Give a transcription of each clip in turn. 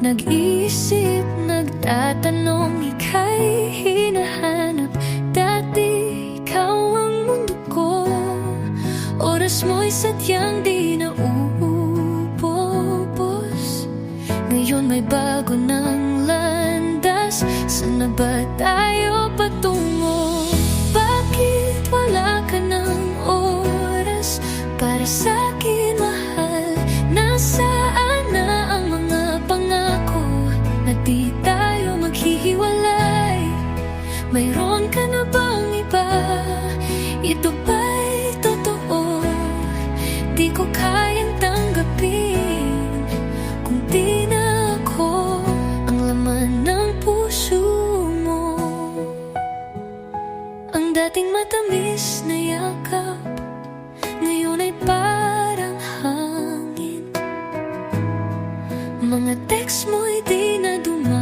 Nag-iisip, nagtatanong, ika'y hinahanap. Dati ikaw ang mundo ko. Oras mo'y sadyang di na ubos Ngayon may bago ng landas. Saan na ba tayo patungo? Mayroon ka na bang iba? Ito ba'y totoo? Di ko kayang tanggapin Kung di na ako Ang laman ng puso mo Ang dating matamis na yakap Ngayon ay parang hangin Mga text mo'y di na dumarating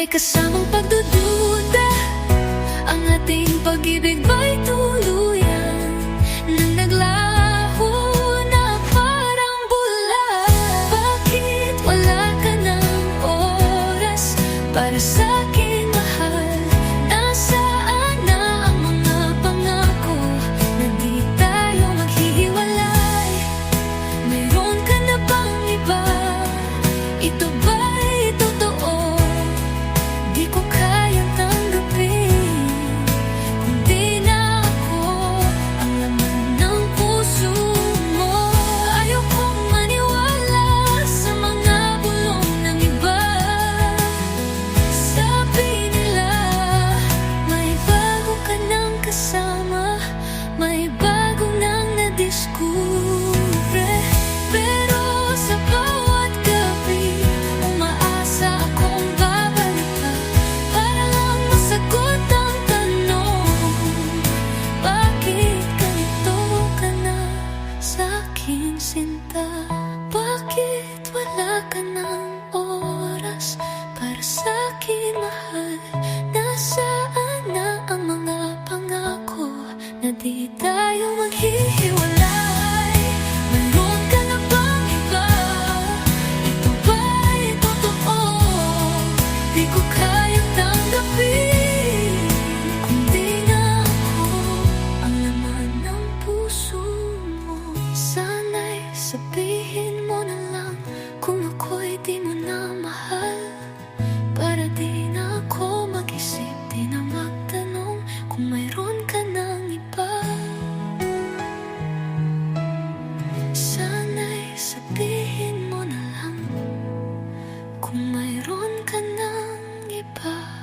May kasamang pagdududa. Ang ating pag-ibig ba'y wala ka ng oras para sa akin, mahal? Nasaan na ang mga pangako na di tayo maghihiwalay? Mayroon ka di mo na mahal. Para di na ako mag-isip Di na magtanong kung mayroon ka ng iba. Sana'y sabihin mo na lang Kung mayroon ka ng iba.